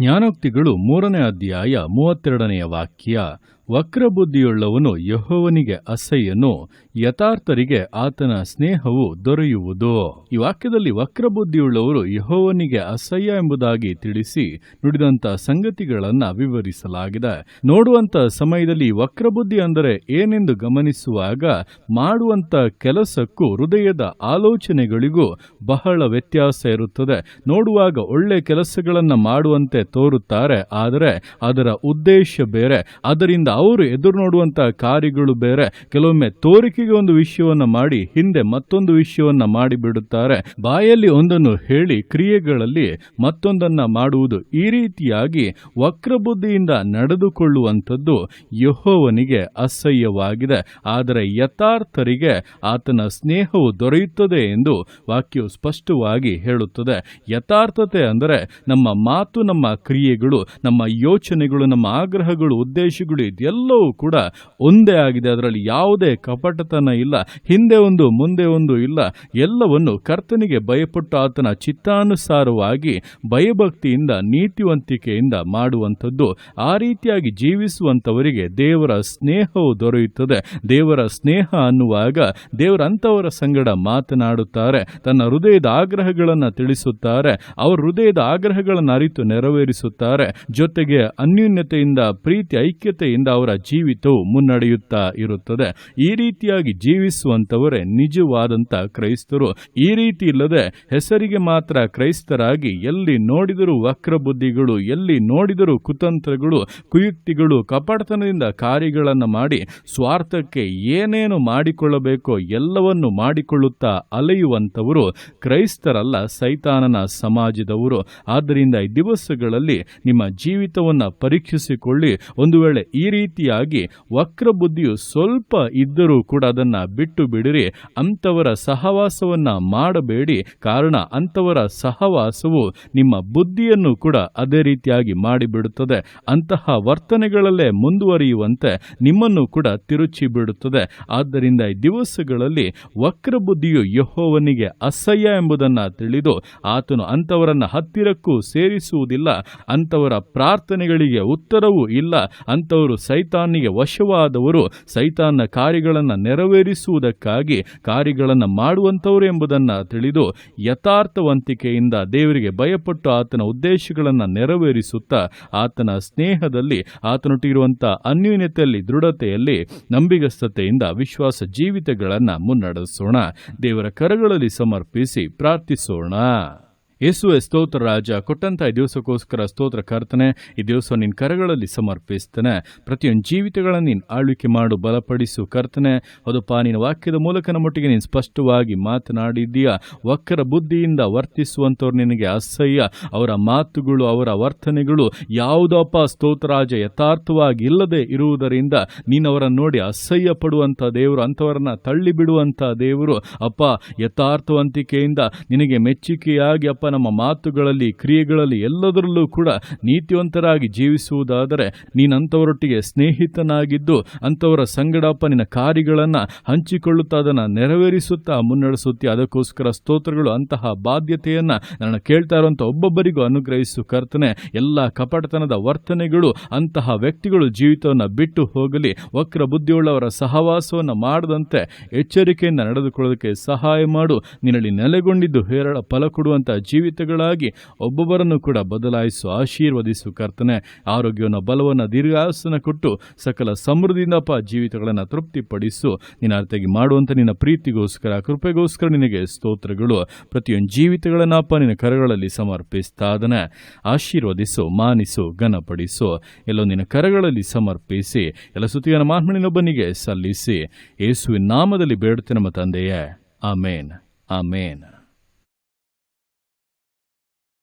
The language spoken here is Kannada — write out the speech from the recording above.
ಜ್ಞಾನೋಕ್ತಿಗಳು ಮೂರನೇ ಅಧ್ಯಾಯ ಮೂವತ್ತೆರಡನೆಯ ವಾಕ್ಯ. ವಕ್ರಬುದ್ಧಿಯುಳ್ಳವನು ಯಹೋವನಿಗೆ ಅಸಹ್ಯನು, ಯಥಾರ್ಥರಿಗೆ ಆತನ ಸ್ನೇಹವು ದೊರೆಯುವುದು. ಈ ವಾಕ್ಯದಲ್ಲಿ ವಕ್ರಬುದ್ಧಿಯುಳ್ಳವರು ಯಹೋವನಿಗೆ ಅಸಹ್ಯ ಎಂಬುದಾಗಿ ತಿಳಿಸಿ ನುಡಿದಂತ ಸಂಗತಿಗಳನ್ನ ವಿವರಿಸಲಾಗಿದೆ. ನೋಡುವಂತ ಸಮಯದಲ್ಲಿ ವಕ್ರಬುದ್ಧಿ ಅಂದರೆ ಏನೆಂದು ಗಮನಿಸುವಾಗ ಮಾಡುವಂತ ಕೆಲಸಕ್ಕೂ ಹೃದಯದ ಆಲೋಚನೆಗಳಿಗೂ ಬಹಳ ವ್ಯತ್ಯಾಸ ಇರುತ್ತದೆ. ನೋಡುವಾಗ ಒಳ್ಳೆ ಕೆಲಸಗಳನ್ನ ಮಾಡುವಂತೆ ತೋರುತ್ತಾರೆ, ಆದರೆ ಅದರ ಉದ್ದೇಶ ಬೇರೆ. ಅದರಿಂದ ಅವರು ಎದುರು ನೋಡುವಂತಹ ಕಾರ್ಯಗಳು ಬೇರೆ. ಕೆಲವೊಮ್ಮೆ ತೋರಿಕೆಗೆ ಒಂದು ವಿಷಯವನ್ನ ಮಾಡಿ, ಹಿಂದೆ ಮತ್ತೊಂದು ವಿಷಯವನ್ನ ಮಾಡಿಬಿಡುತ್ತಾರೆ ಬಾಯಲ್ಲಿ ಒಂದನ್ನು ಹೇಳಿ ಕ್ರಿಯೆಗಳಲ್ಲಿ ಮತ್ತೊಂದನ್ನ ಮಾಡುವುದು ಈ ರೀತಿಯಾಗಿ ವಕ್ರಬುದ್ಧಿಯಿಂದ ನಡೆದುಕೊಳ್ಳುವಂಥದ್ದು ಯಹೋವನಿಗೆ ಅಸಹ್ಯವಾಗಿದೆ. ಆದರೆ ಯಥಾರ್ಥರಿಗೆ ಆತನ ಸ್ನೇಹವು ದೊರೆಯುತ್ತದೆ ಎಂದು ವಾಕ್ಯವು ಸ್ಪಷ್ಟವಾಗಿ ಹೇಳುತ್ತದೆ. ಯಥಾರ್ಥತೆ ಅಂದರೆ ನಮ್ಮ ಮಾತು, ನಮ್ಮ ಕ್ರಿಯೆಗಳು, ನಮ್ಮ ಯೋಚನೆಗಳು, ನಮ್ಮ ಆಗ್ರಹಗಳು, ಉದ್ದೇಶಗಳು ಇದೆಲ್ಲವೂ ಕೂಡ ಒಂದೇ ಆಗಿದೆ. ಅದರಲ್ಲಿ ಯಾವುದೇ ಕಪಟತನ ಇಲ್ಲ. ಹಿಂದೆ ಒಂದು, ಮುಂದೆ ಒಂದು ಇಲ್ಲ. ಎಲ್ಲವನ್ನು ಕರ್ತನಿಗೆ ಭಯಪಟ್ಟು ಆತನ ಚಿತ್ತಾನುಸಾರವಾಗಿ ಭಯಭಕ್ತಿಯಿಂದ, ನೀತಿವಂತಿಕೆಯಿಂದ ಮಾಡುವಂಥದ್ದು. ಆ ರೀತಿಯಾಗಿ ಜೀವಿಸುವಂಥವರಿಗೆ ದೇವರ ಸ್ನೇಹವು ದೊರೆಯುತ್ತದೆ. ದೇವರ ಸ್ನೇಹ ಅನ್ನುವಾಗ ದೇವರ ಅಂಥವರ ಸಂಗಡ ಮಾತನಾಡುತ್ತಾರೆ. ತನ್ನ ಹೃದಯದ ಆಗ್ರಹಗಳನ್ನು ತಿಳಿಸುತ್ತಾರೆ. ಅವರ ಹೃದಯದ ಆಗ್ರಹಗಳನ್ನು ಅರಿತು ನೆರವೇರಿಸುತ್ತಾರೆ. ಜೊತೆಗೆ ಅನ್ಯೂನ್ಯತೆಯಿಂದ, ಪ್ರೀತಿ, ಐಕ್ಯತೆಯಿಂದ ಅವರ ಜೀವಿತವು ಮುನ್ನಡೆಯುತ್ತಾ ಇರುತ್ತದೆ. ಈ ರೀತಿಯಾಗಿ ಜೀವಿಸುವಂತವರೇ ನಿಜವಾದಂತ ಕ್ರೈಸ್ತರು. ಈ ರೀತಿ ಇಲ್ಲದೆ ಹೆಸರಿಗೆ ಮಾತ್ರ ಕ್ರೈಸ್ತರಾಗಿ ಎಲ್ಲಿ ನೋಡಿದರೂ ವಕ್ರಬುದ್ಧಿಗಳು, ಎಲ್ಲಿ ನೋಡಿದರೂ ಕುತಂತ್ರಗಳು, ಕುಯುಕ್ತಿಗಳು, ಕಪಟತನದಿಂದ ಕಾರ್ಯಗಳನ್ನು ಮಾಡಿ ಸ್ವಾರ್ಥಕ್ಕೆ ಏನೇನು ಮಾಡಿಕೊಳ್ಳಬೇಕೋ ಎಲ್ಲವನ್ನು ಮಾಡಿಕೊಳ್ಳುತ್ತಾ ಅಲೆಯುವಂಥವರು ಕ್ರೈಸ್ತರಲ್ಲ ಸೈತಾನನ ಸಮಾಜದವರು. ಆದ್ದರಿಂದ ಈ ದಿವಸಗಳಲ್ಲಿ ನಿಮ್ಮ ಜೀವಿತವನ್ನು ಪರೀಕ್ಷಿಸಿಕೊಳ್ಳಿ. ಒಂದು ವೇಳೆ ಈ ರೀತಿಯಾಗಿ ವಕ್ರಬುದ್ಧಿಯು ಸ್ವಲ್ಪ ಇದ್ದರೂ ಕೂಡ ಅದನ್ನ ಬಿಟ್ಟು ಬಿಡಿರಿ. ಅಂಥವರ ಸಹವಾಸವನ್ನ ಮಾಡಬೇಡಿ. ಕಾರಣ ಅಂಥವರ ಸಹವಾಸವು ನಿಮ್ಮ ಬುದ್ಧಿಯನ್ನು ಕೂಡ ಅದೇ ರೀತಿಯಾಗಿ ಮಾಡಿಬಿಡುತ್ತದೆ. ಅಂತಹ ವರ್ತನೆಗಳಲ್ಲೇ ಮುಂದುವರಿಯುವಂತೆ ನಿಮ್ಮನ್ನು ಕೂಡ ತಿರುಚಿ ಬಿಡುತ್ತದೆ. ಆದ್ದರಿಂದ ಈ ದಿವಸಗಳಲ್ಲಿ ವಕ್ರಬುದ್ಧಿಯು ಯಹೋವನಿಗೆ ಅಸಹ್ಯ ಎಂಬುದನ್ನು ತಿಳಿದು ಆತನು ಅಂಥವರನ್ನು ಹತ್ತಿರಕ್ಕೂ ಸೇರಿಸುವುದಿಲ್ಲ. ಅಂಥವರ ಪ್ರಾರ್ಥನೆಗಳಿಗೆ ಉತ್ತರವೂ ಇಲ್ಲ. ಅಂಥವರು ಸೈತಾನಿಗೆ ವಶವಾದವರು ಸೈತಾನ್ನ ಕಾರ್ಯಗಳನ್ನು ನೆರವೇರಿಸುವುದಕ್ಕಾಗಿ ಕಾರ್ಯಗಳನ್ನು ಮಾಡುವಂಥವರು ಎಂಬುದನ್ನು ತಿಳಿದು ಯಥಾರ್ಥವಂತಿಕೆಯಿಂದ ದೇವರಿಗೆ ಭಯಪಟ್ಟು ಆತನ ಉದ್ದೇಶಗಳನ್ನು ನೆರವೇರಿಸುತ್ತಾ ಆತನ ಸ್ನೇಹದಲ್ಲಿ ಆತನೊಟ್ಟಿರುವಂಥ ಅನ್ಯೂನ್ಯತೆಯಲ್ಲಿ, ದೃಢತೆಯಲ್ಲಿ, ನಂಬಿಗಸ್ತತೆಯಿಂದ ವಿಶ್ವಾಸ ಜೀವಿತಗಳನ್ನು ಮುನ್ನಡೆಸೋಣ. ದೇವರ ಕರಗಳಲ್ಲಿ ಸಮರ್ಪಿಸಿ ಪ್ರಾರ್ಥಿಸೋಣ. ಯೇಸುವೆ, ಸ್ತೋತ್ರ ರಾಜ, ಕೊಟ್ಟಂತ ಈ ದಿವಸಕ್ಕೋಸ್ಕರ ಸ್ತೋತ್ರ ಕರ್ತನೆ, ಈ ದಿವಸ ನಿನ್ನ ಕರಗಳಲ್ಲಿ ಸಮರ್ಪಿಸ್ತೇನೆ. ಪ್ರತಿಯೊಂದು ಜೀವಿತಗಳನ್ನು ನೀನು ಆಳ್ವಿಕೆ ಮಾಡು, ಬಲಪಡಿಸು. ಕರ್ತನೆ ಅದಪ್ಪ ನಿನ್ನ ವಾಕ್ಯದ ಮೂಲಕ ನಮ್ಮೊಟ್ಟಿಗೆ ನೀನು ಸ್ಪಷ್ಟವಾಗಿ ಮಾತನಾಡಿದ್ದೀಯ? ವಕ್ರ ಬುದ್ಧಿಯಿಂದ ವರ್ತಿಸುವಂಥವ್ರು ನಿನಗೆ ಅಸಹ್ಯ. ಅವರ ಮಾತುಗಳು, ಅವರ ವರ್ತನೆಗಳು ಯಾವುದಪ್ಪ ಸ್ತೋತ್ರರಾಜ ಯಥಾರ್ಥವಾಗಿ ಇಲ್ಲದೆ ಇರುವುದರಿಂದ ನೀನು ಅವರನ್ನು ನೋಡಿ ಅಸಹ್ಯ ಪಡುವಂಥ ದೇವರು, ಅಂಥವರನ್ನ ತಳ್ಳಿ ಬಿಡುವಂಥ ದೇವರು. ಅಪ್ಪ, ಯಥಾರ್ಥವಂತಿಕೆಯಿಂದ ನಿನಗೆ ಮೆಚ್ಚುಗೆಯಾಗಿ ಅಪ್ಪ ನಮ್ಮ ಮಾತುಗಳಲ್ಲಿ, ಕ್ರಿಯೆಗಳಲ್ಲಿ ಎಲ್ಲದರಲ್ಲೂ ಕೂಡ ನೀತಿವಂತರಾಗಿ ಜೀವಿಸುವುದಾದರೆ ನೀನಂಥವರೊಟ್ಟಿಗೆ ಸ್ನೇಹಿತನಾಗಿದ್ದು ಅಂಥವರ ಸಂಗಡಪ್ಪ ನಿನ್ನ ಕಾರ್ಯಗಳನ್ನು ಹಂಚಿಕೊಳ್ಳುತ್ತಾ ಅದನ್ನು ನೆರವೇರಿಸುತ್ತಾ ಮುನ್ನಡೆಸುತ್ತಿ. ಅದಕ್ಕೋಸ್ಕರ ಸ್ತೋತ್ರಗಳು ಅಂತಹ ಬಾಧ್ಯತೆಯನ್ನು ನನ್ನ ಕೇಳ್ತಾ ಇರುವಂಥ ಒಬ್ಬೊಬ್ಬರಿಗೂ ಅನುಗ್ರಹಿಸು ಕರ್ತನೆ. ಎಲ್ಲ ಕಪಟತನದ ವರ್ತನೆಗಳು ಅಂತಹ ವ್ಯಕ್ತಿಗಳು ಜೀವಿತವನ್ನು ಬಿಟ್ಟು ಹೋಗಲಿ. ವಕ್ರ ಬುದ್ಧಿಯುಳ್ಳವರ ಸಹವಾಸವನ್ನು ಮಾಡದಂತೆ ಎಚ್ಚರಿಕೆಯಿಂದ ನಡೆದುಕೊಳ್ಳೋದಕ್ಕೆ ಸಹಾಯ ಮಾಡು. ನಿನ್ನಲ್ಲಿ ನೆಲೆಗೊಂಡಿದ್ದು ಹೇರಳ ಫಲ ಕೊಡುವಂಥ ಜೀವಿತಗಳಾಗಿ ಒಬ್ಬೊಬ್ಬರನ್ನು ಕೂಡ ಬದಲಾಯಿಸು, ಆಶೀರ್ವದಿಸು ಕರ್ತನೆ. ಆರೋಗ್ಯವನ್ನು, ಬಲವನ್ನು, ದೀರ್ಘಾಸನ ಕೊಟ್ಟು ಸಕಲ ಸಮೃದ್ಧಿಯಿಂದಪ್ಪ ಜೀವಿತಗಳನ್ನು ತೃಪ್ತಿಪಡಿಸು. ನಿನ್ನ ಅರ್ಥಗಿ ಮಾಡುವಂಥ ನಿನ್ನ ಪ್ರೀತಿಗೋಸ್ಕರ, ಕೃಪೆಗೋಸ್ಕರ ನಿನಗೆ ಸ್ತೋತ್ರಗಳು. ಪ್ರತಿಯೊಂದು ಜೀವಿತಗಳನ್ನಪ್ಪ ನಿನ್ನ ಕರಗಳಲ್ಲಿ ಸಮರ್ಪಿಸ್ತಾದನೆ ಆಶೀರ್ವದಿಸು, ಮಾನಿಸು, ಘನಪಡಿಸು. ಎಲ್ಲೋ ನಿನ್ನ ಕರಗಳಲ್ಲಿ ಸಮರ್ಪಿಸಿ, ಎಲ್ಲ ಸುತ್ತಿನ ಮಾನ್ಮಣಿನೊಬ್ಬನಿಗೆ ಸಲ್ಲಿಸಿ. ಯೇಸುವಿನ ನಾಮದಲ್ಲಿ ಬೇಡುತ್ತೆ ನಮ್ಮ ತಂದೆಯೇ. ಆಮೇನ್. ಆಮೇನ್.